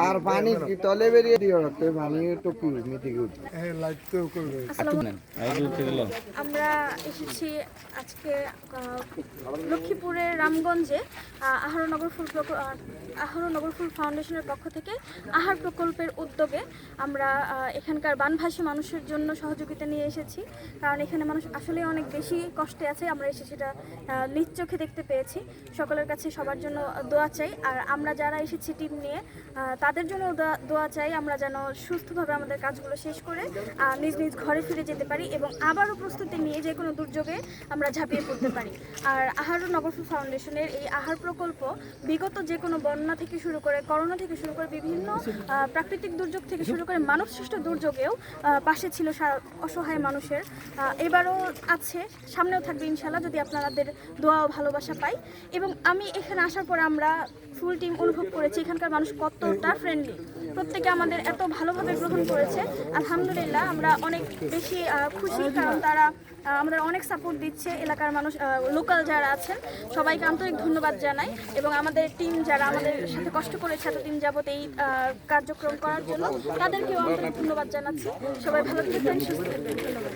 আর পানি কি তলে বেরিয়ে দিও তো পানি তো কি মিটি গুড আসসালামু আমরা এসেছি আজকে লক্ষ্মীপুরের রামগঞ্জে আহ, আহারনগর ফুল প্রক- আহ, ফুল ফাউন্ডেশনের পক্ষ থেকে আহার প্রকল্পের উদ্যোগে আমরা এখানকার বানভাসী মানুষের জন্য সহযোগিতা নিয়ে এসেছি। কারণ এখানে মানুষ আসলে অনেক বেশি কষ্টে আছে আমরা এসে সেটা আহ, নিজ চোখে দেখতে পেয়েছি। সকলের কাছে সবার জন্য দোয়া চাই। আর আমরা যারা এসেছি টিম নিয়ে তাদের জন্য দোয়া- চাই আমরা যেন সুস্থভাবে আমাদের কাজগুলো শেষ করে নিজ নিজ ঘরে ফিরে যেতে পারি এবং আবারও প্রস্তুতি নিয়ে যে কোনো দুর্যোগে আমরা ঝাঁপিয়ে পড়তে পারি। আর আহার নগরফুল ফাউন্ডেশনের এই আহার প্রকল্প বিগত যে কোনো বন্যা থেকে শুরু করে, করোনা থেকে শুরু করে বিভিন্ন প্রাকৃতিক দুর্যোগ থেকে শুরু করে মানব সৃষ্ট দুর্যোগেও পাশে ছিল অসহায় মানুষের। এবারও আছে, সামনেও থাকবে ইনশাল্লাহ যদি আপনাদের দোয়া ও ভালোবাসা পাই। এবং আমি এখানে আসার পর আমরা ফুল টিম অনুভব করেছি, এখানকার মানুষ কতটা ফ্রেন্ডলি প্রত্যেকে আমাদের এত ভালোভাবে গ্রহণ করেছে। আলহামদুলিল্লাহ, আমরা অনেক বেশি খুশি, কারণ তারা আমাদের অনেক সাপোর্ট দিচ্ছে এলাকার মানুষ লোকাল যারা আছেন, সবাইকে আন্তরিক ধন্যবাদ জানাই এবং আমাদের টিম যারা আমাদের সাথে কষ্ট করেছে এতদিন যাবত এই কার্যক্রম করার জন্য, তাদেরকেও আন্তরিক ধন্যবাদ জানাচ্ছি। সবাই ভালো থাকবেন, সুস্থ থাকবেন, ধন্যবাদ।